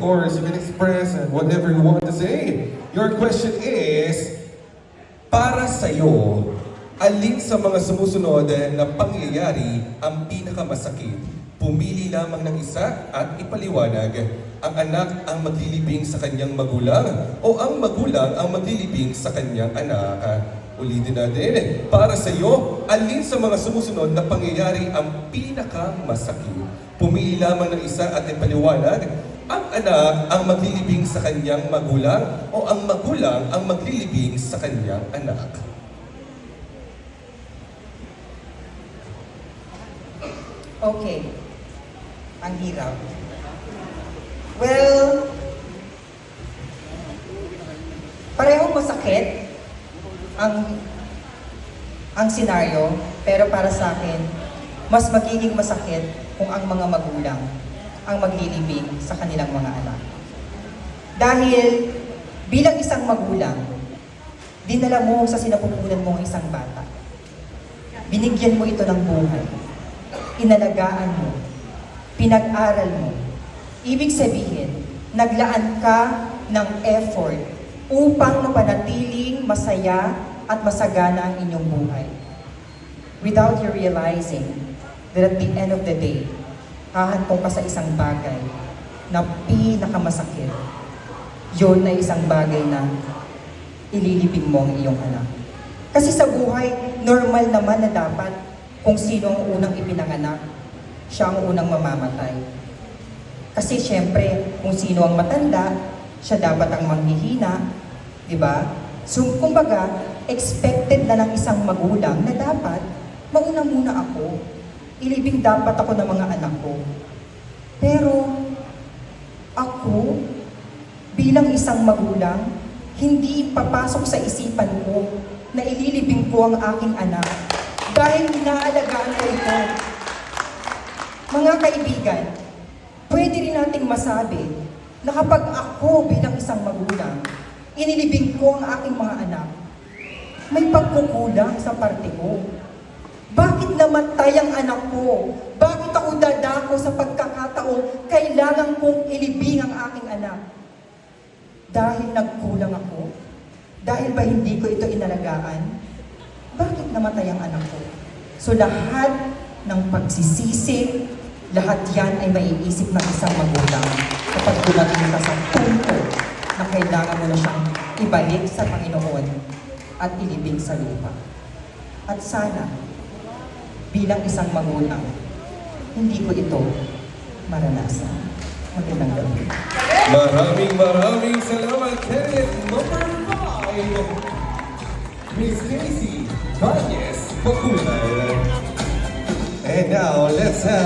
Course, you can express and whatever you want to say. Your question is, para sa'yo, alin sa mga sumusunod na pangyayari ang pinakamasakit? Pumili lamang ng isa at ipaliwanag. Ang anak ang maglilibing sa kanyang magulang o ang magulang ang maglilibing sa kanyang anak. Ulitin natin, para sa iyo, alin sa mga sumusunod na pangyayari ang pinakamasakit? Pumili lamang ng isa at ipaliwanag. Ang anak ang maglilibing sa kanyang magulang o ang magulang ang maglilibing sa kanyang anak. Okay. Ang hirap. Well, parehong masakit ang ang senaryo, pero para sa akin, mas magiging masakit kung ang mga magulang ang maglilibing sa kanilang mga anak. Dahil bilang isang magulang, dinala mo sa sinapupunan mo ang isang bata. Binigyan mo ito ng buhay inalagaan mo, pinag-aral mo. Ibig sabihin, naglaan ka ng effort upang mapanatiling masaya at masagana ang inyong buhay. Without you realizing that at the end of the day, hahantong ka sa isang bagay na pinakamasakit. Yun ay isang bagay na ililibing mo ang iyong anak. Kasi sa buhay, normal naman na dapat kung sino ang unang ipinanganak, siya ang unang mamamatay. Kasi syempre, kung sino ang matanda, siya dapat ang manghihina, di ba? So, kumbaga, expected na ng isang magulang na dapat, mauna muna ako. Ilibing dapat ako ng mga anak ko. Pero, ako, bilang isang magulang, hindi papasok sa isipan ko na ililibing ko ang aking anak dahil inaalagaan ko ito. Mga kaibigan, pwede rin nating masabi na kapag ako bilang isang magulang, inilibing ko ang aking mga anak, may pagkukulang sa parte ko. Bakit namatay ang anak ko? Bakit ako dadako sa pagkakataong kailangan kong ilibing ang aking anak? Dahil nagkulang ako? Dahil ba hindi ko ito inalagaan? Namatay ang anak ko? So lahat ng pagsisisi, lahat yan ay maiisip ng isang magulang kapag dumating ka sa punto na kailangan mo na siyang ibalik sa Panginoon at ilibing sa lupa. At sana, bilang isang magulang, hindi ko ito maranasan. Magandang gabi. Maraming maraming salamat, Kenneth. Number 5, Miss Casey Vanyes Bakulay. And now, let's have